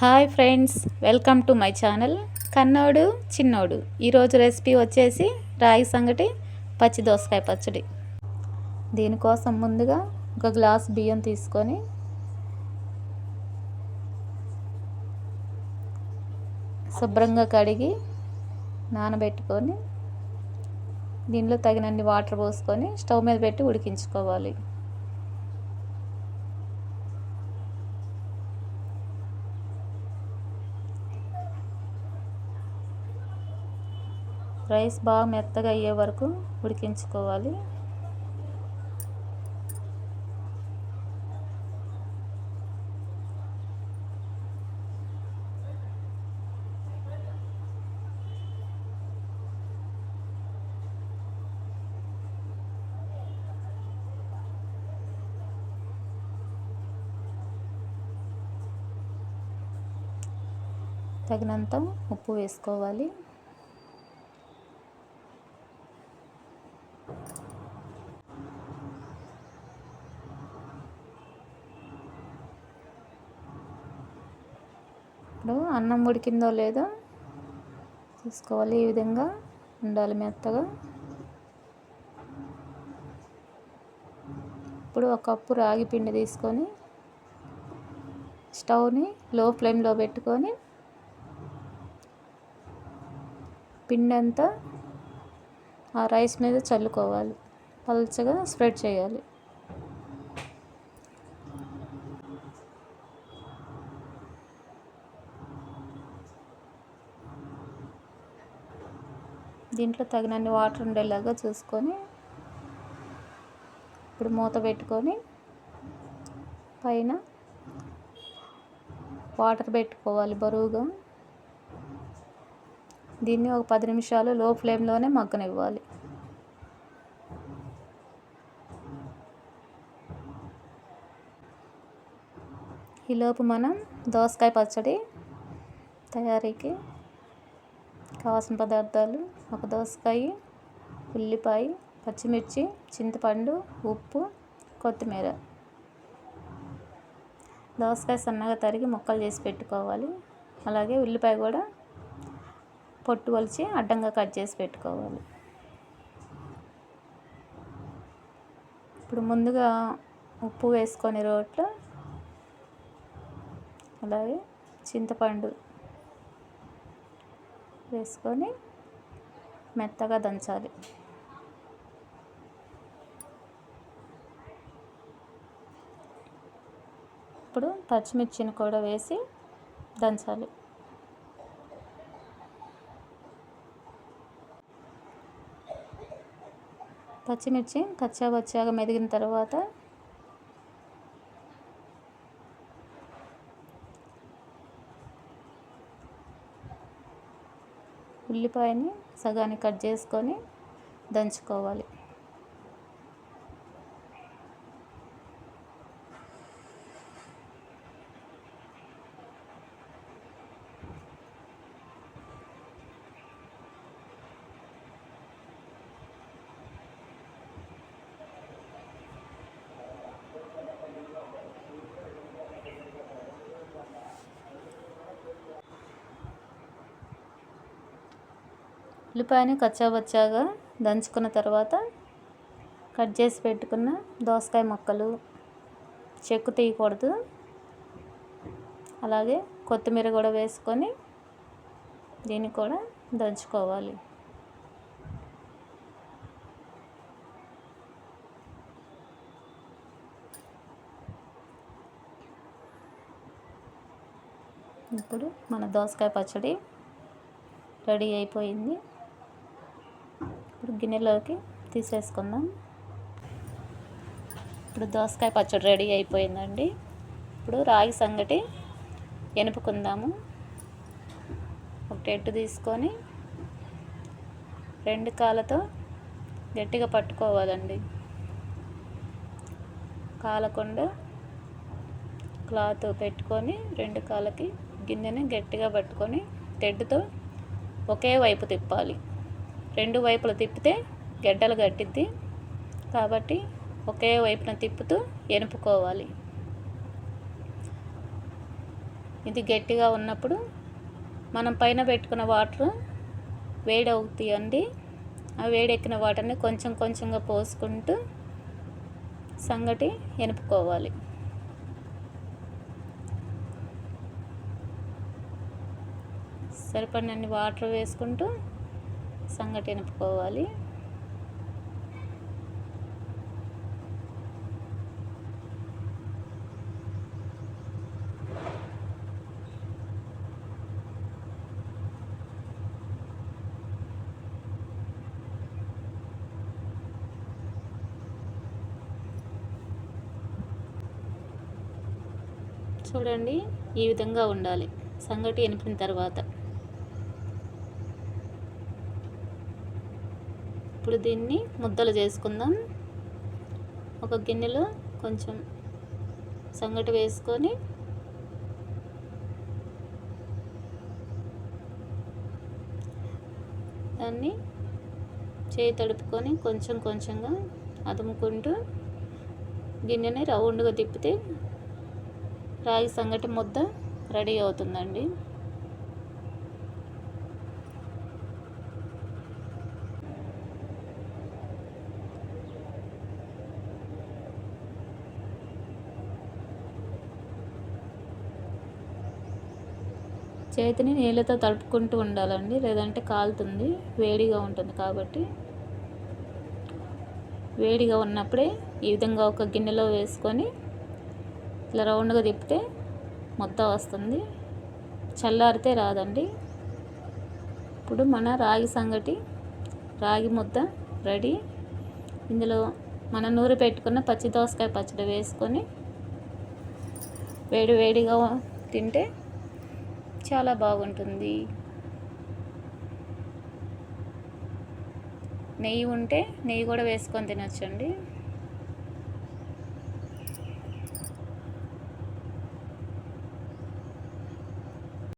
Hi friends welcome to my channel Kannodu Chinnodu. ఈరోజు recipe వచ్చేసి రాగి సంగటి పచ్చి దోసకాయ పచ్చడి. దీనికోసం ముందుగా ఒక గ్లాస్ బియ్యం తీసుకొని శుభ్రంగా కడిగి నానబెట్టుకొని దీనిలో తగినన్ని వాటర్ పోసుకొని స్టవ్ మీద పెట్టి ఉడికించుకోవాలి. రైస్ బాగా మెత్తగా అయ్యే వరకు ఉడికించుకోవాలి. తగినంత ఉప్పు వేసుకోవాలి. ఇప్పుడు అన్నం ఉడికిందో లేదో చూసుకోవాలి. ఈ విధంగా ఉండాలి మెత్తగా ఇప్పుడు ఒక కప్పు రాగి పిండి తీసుకొని స్టవ్ని లో ఫ్లేమ్లో పెట్టుకొని పిండి అంతా ఆ రైస్ మీద చల్లుకోవాలి. పల్చగా స్ప్రెడ్ చేయాలి. దీంట్లో తగినన్ని వాటర్ ఉండేలాగా చూసుకొని ఇప్పుడు మూత పెట్టుకొని పైన వాటర్ పెట్టుకోవాలి బరువుగా. దీన్ని ఒక పది నిమిషాలు లో ఫ్లేమ్లోనే మగ్గనివ్వాలి. ఈలోపు మనం దోసకాయ పచ్చడి తయారీకి కావాల్సిన పదార్థాలు ఒక దోసకాయ ఉల్లిపాయ పచ్చిమిర్చి చింతపండు ఉప్పు కొత్తిమీర. దోసకాయ సన్నగా తరిగి ముక్కలు చేసి పెట్టుకోవాలి. అలాగే ఉల్లిపాయ కూడా పొట్టు వలిచి అడ్డంగా కట్ చేసి పెట్టుకోవాలి. ఇప్పుడు ముందుగా ఉప్పు వేసుకొని రోట్లో అలాగే చింతపండు వేసుకొని మెత్తగా దంచాలి. ఇప్పుడు పచ్చిమిర్చిని కూడా వేసి దంచాలి. పచ్చిమిర్చి కచ్చా వచ్చాగా మెదిగిన తర్వాత ఉల్లిపాయని సగానికి కట్ చేసుకొని దంచుకోవాలి. ఉల్లిపాయని కచ్చాబచ్చాగా దంచుకున్న తర్వాత కట్ చేసి పెట్టుకున్న దోసకాయ ముక్కలు చెక్కు తీయకూడదు. అలాగే కొత్తిమీర కూడా వేసుకొని దీన్ని కూడా దంచుకోవాలి. ఇప్పుడు మన దోసకాయ పచ్చడి రెడీ అయిపోయింది. గిన్నెలోకి తీసేసుకుందాం. ఇప్పుడు దోసకాయ పచ్చడి రెడీ అయిపోయిందండి. ఇప్పుడు రాగి సంగటి ఎనుపుకుందాము. ఒక టెట్టు తీసుకొని రెండు కాళ్ళతో గట్టిగా పట్టుకోవాలండి. కాలకుండా క్లాత్ పెట్టుకొని రెండు కాళ్ళకి గిన్నెని గట్టిగా పట్టుకొని తెడ్డుతో ఒకే వైపు తిప్పాలి. రెండు వైపులు తిప్పితే గడ్డలు కట్టిద్ది. కాబట్టి ఒకే వైపున తిప్పుతూ ఎనుపుకోవాలి. ఇది గట్టిగా ఉన్నప్పుడు మనం పైన పెట్టుకున్న వాటర్ వేడవుతాయండి ఆ వేడెక్కిన వాటర్ని కొంచెం కొంచెంగా పోసుకుంటూ సంగటి ఎనుపుకోవాలి. సరిపడినన్ని వాటర్ వేసుకుంటూ సంగటి ఎనుపుకోవాలి చూడండి ఈ విధంగా ఉండాలి. సంగటి ఎనిపిన తర్వాత. ఇప్పుడు దీన్ని ముద్దలు చేసుకుందాం. ఒక గిన్నెలో కొంచెం సంగటి వేసుకొని దాన్ని చేయి తడుపుకొని కొంచెం కొంచెంగా అదుముకుంటూ గిన్నెని రౌండ్గా తిప్పితే రాగి సంగటి ముద్ద రెడీ అవుతుందండి. చేతిని నీళ్ళతో తడుపుకుంటూ ఉండాలండి. లేదంటే కాలుతుంది. వేడిగా ఉంటుంది కాబట్టి. వేడిగా ఉన్నప్పుడే ఈ విధంగా ఒక గిన్నెలో వేసుకొని ఇలా రౌండ్గా తిప్పితే ముద్ద వస్తుంది. చల్లారితే రాదండి. ఇప్పుడు మన రాగి సంగటి రాగి ముద్ద రెడీ. ఇందులో మన నూరు పెట్టుకున్న పచ్చి దోసకాయ పచ్చడి వేసుకొని వేడి వేడిగా తింటే చాలా బాగుంటుంది. నెయ్యి ఉంటే నెయ్యి కూడా వేసుకొని తినొచ్చండి.